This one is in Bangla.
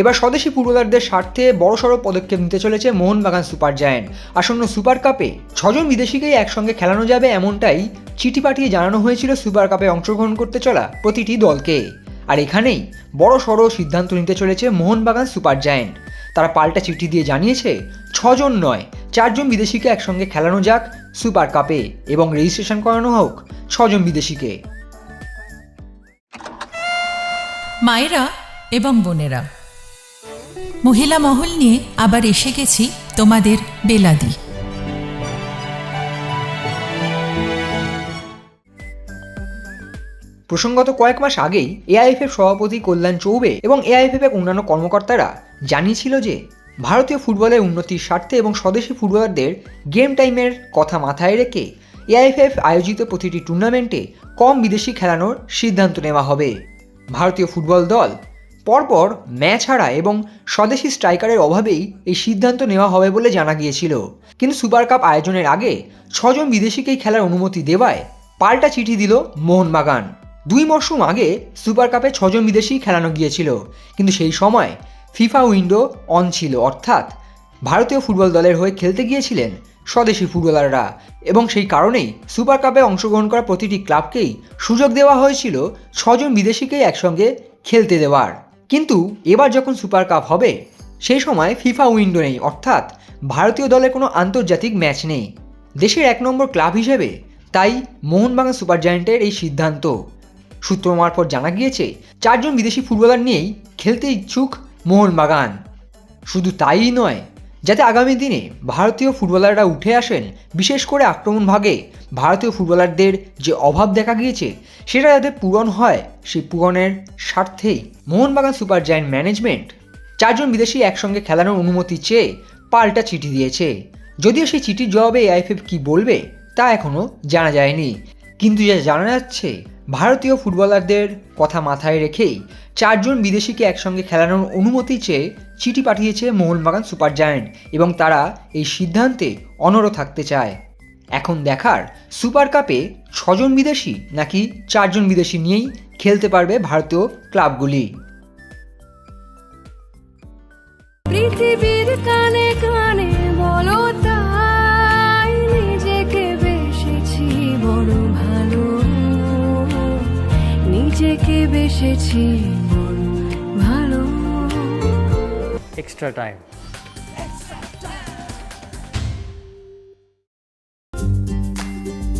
এবার স্বদেশি ফুটবলারদের স্বার্থে বড়সড় পদক্ষেপ নিতে চলেছে মোহনবাগান সুপার জায়ান্ট। আসন্ন সুপার কাপে ছজন বিদেশিকেই একসঙ্গে খেলানো যাবে এমনটাই চিঠি পাঠিয়ে জানানো হয়েছিল সুপার কাপে অংশগ্রহণ করতে চলা প্রতিটি দলকে। আর এখানেই বড় সড়ো সিদ্ধান্ত নিতে চলেছে মোহনবাগান সুপার জায়ান্ট। তারা পাল্টা চিঠি দিয়ে জানিয়েছে, ছজন নয়, চারজন বিদেশিকে একসঙ্গে খেলানো যাক সুপার কাপে এবং রেজিস্ট্রেশন করানো হোক ছজন বিদেশিকে। মায়েরা এবং বোনেরা মহিলা মহল নিয়ে আবার এসে গেছি তোমাদের বেলাদি। প্রসঙ্গত কয়েক মাস আগেই এআইএফএফ সভাপতি কল্যাণ চৌবে এবং এআইএফএফ এর অন্যান্য কর্মকর্তারা জানিয়েছিল যে, ভারতীয় ফুটবলের উন্নতির স্বার্থে এবং স্বদেশি ফুটবলারদের গেম টাইমের কথা মাথায় রেখে এআইএফএফ আয়োজিত প্রতিটি টুর্নামেন্টে কম বিদেশি খেলানোর সিদ্ধান্ত নেওয়া হবে। ভারতীয় ফুটবল দল পরপর ম্যাচ হারা এবং স্বদেশি স্ট্রাইকারের অভাবেই এই সিদ্ধান্ত নেওয়া হবে বলে জানা গিয়েছিল। কিন্তু সুপার কাপ আয়োজনের আগে ছজন বিদেশিকেই খেলার অনুমতি দেওয়ায় পাল্টা চিঠি দিল মোহনবাগান। দুই মরশুম আগে সুপার কাপে ছজন বিদেশি খেলানো গিয়েছিল, কিন্তু সেই সময় ফিফা উইন্ডো অন ছিল, অর্থাৎ ভারতীয় ফুটবল দলের হয়ে খেলতে গিয়েছিলেন স্বদেশি ফুটবলাররা এবং সেই কারণেই সুপার কাপে অংশগ্রহণ করা প্রতিটি ক্লাবকেই সুযোগ দেওয়া হয়েছিল ছজন বিদেশিকেই একসঙ্গে খেলতে দেওয়ার। কিন্তু এবার যখন সুপার কাপ হবে, সেই সময় ফিফা উইন্ডো নেই, অর্থাৎ ভারতীয় দলের কোনো আন্তর্জাতিক ম্যাচ নেই। দেশের এক নম্বর ক্লাব হিসেবে তাই মোহনবাগান সুপার জায়ান্টের এই সিদ্ধান্ত। সূত্র মারফত জানা গিয়েছে, চারজন বিদেশি ফুটবলার নিয়েই খেলতে ইচ্ছুক মোহনবাগান। শুধু তাই নয়, যাতে আগামী দিনে ভারতীয় ফুটবলাররা উঠে আসেন বিশেষ করে আক্রমণ ভাগে ভারতীয় ফুটবলারদের যে অভাব দেখা গিয়েছে, সেটা যাতে পূরণ হয় সেই পূরণের স্বার্থেই মোহনবাগান সুপার জায়ান্ট ম্যানেজমেন্ট চারজন বিদেশি একসঙ্গে খেলানোর অনুমতি চেয়ে পাল্টা চিঠি দিয়েছে। যদিও সেই চিঠির জবাবে এআইএফএফ কি বলবে, তা এখনও জানা যায়নি। কিন্তু যা জানা যাচ্ছে, ভারতীয় ফুটবলারদের কথা মাথায় রেখেই চারজন বিদেশিকে একসঙ্গে খেলানোর অনুমতি চেয়ে চিঠি পাঠিয়েছে মোহনবাগান সুপার জায়ান্ট এবং তারা এই সিদ্ধান্তে অনড় থাকতে চায়। এখন দেখার সুপার কাপে ছজন বিদেশি নাকি চারজন বিদেশি নিয়েই খেলতে পারবে ভারতীয় ক্লাবগুলি। পৃথিবীর কানে কানে বলো তাই নিজেকে বেসেছি বড় ভালো। নিজেকে বেসেছি বড় ভালো। Extra time.